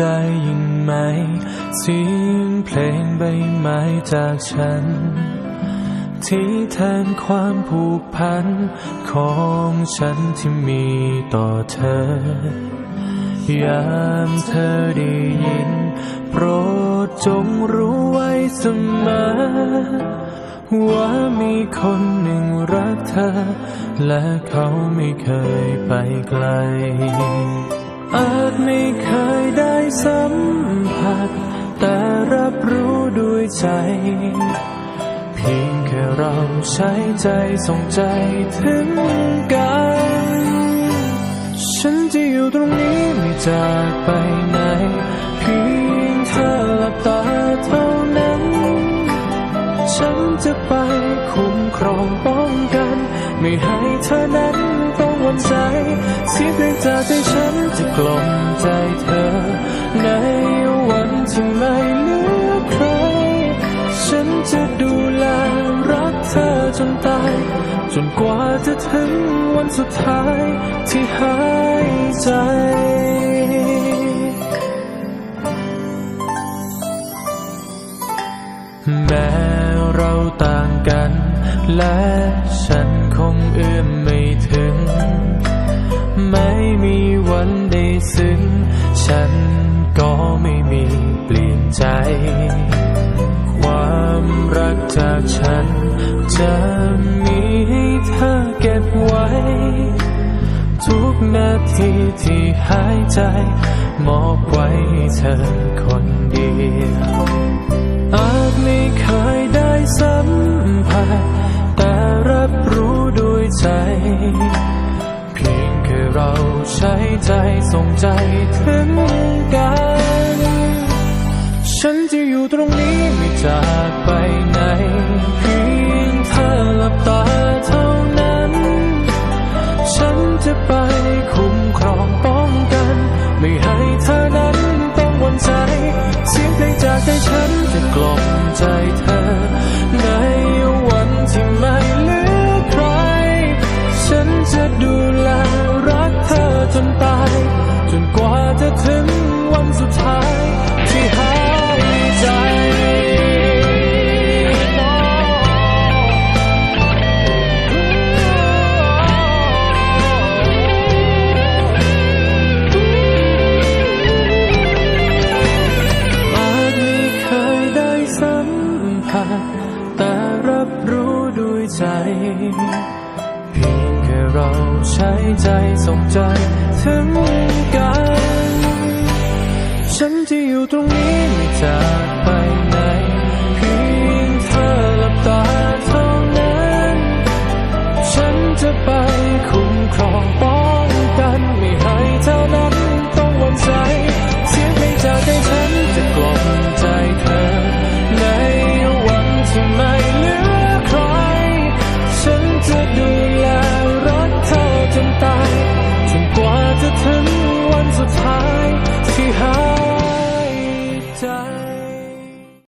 ได้ยินไหมเสียงเพลงใบไม้จากฉัน ที่แทนความผูกพัน ของฉันที่มีต่อเธอยามเธอได้ยิน โปรดจงรู้ไว้เสมอ ว่ามีคนหนึ่งรักเธอ และเขาไม่เคยไปไกล อาจไม่เคยได้สัมผัส แต่รับรู้ด้วยใจ เพียงแค่เราใช้ใจส่งใจถึงกัน ฉันจะอยู่ตรงนี้ไม่จากไปไหน เพียงเธอหลับตาเท่านั้น ฉันจะไปคุ้มครองป้องกัน ไม่ให้เธอนั้นต้อง นใจเสียงเพลงจากใจฉันจะกล่อมใจเธอ ในวันที่ไม่เหลือใคร ฉันจะดูแลรักเธอจนตาย จนกว่าจะถึงวันสุดท้ายที่หายใจแม้เราต่างกัน และฉันคงเอื้อมไม่ ฉันก็ไม่มีเปลี่ยนใจ ความรักจากฉัน จะมีให้เธอเก็บไว้ ทุกนาทีที่หายใจ มอบไว้ให้เธอคนเดียวอาจไม่เคยได้สัมผัสแต่รับรู้ด้วยใจ เราใช้ใจส่งใจถึงกัน ฉันจะอยู่ตรงนี้ไม่จากไปไหนเพียงเธอหลับตาเท่านั้น ฉันจะไปคุ้มครองป้องกัน ไม่ให้เธอนั้นต้องหวั่นใจ เสียงเพลงจากใจฉันจะกล่อมใจเธอ จนตายจนกว่าจะถึง ใช้ใจส่งใจถึงกัน ฉันจะอยู่ตรงนี้ไม่จาก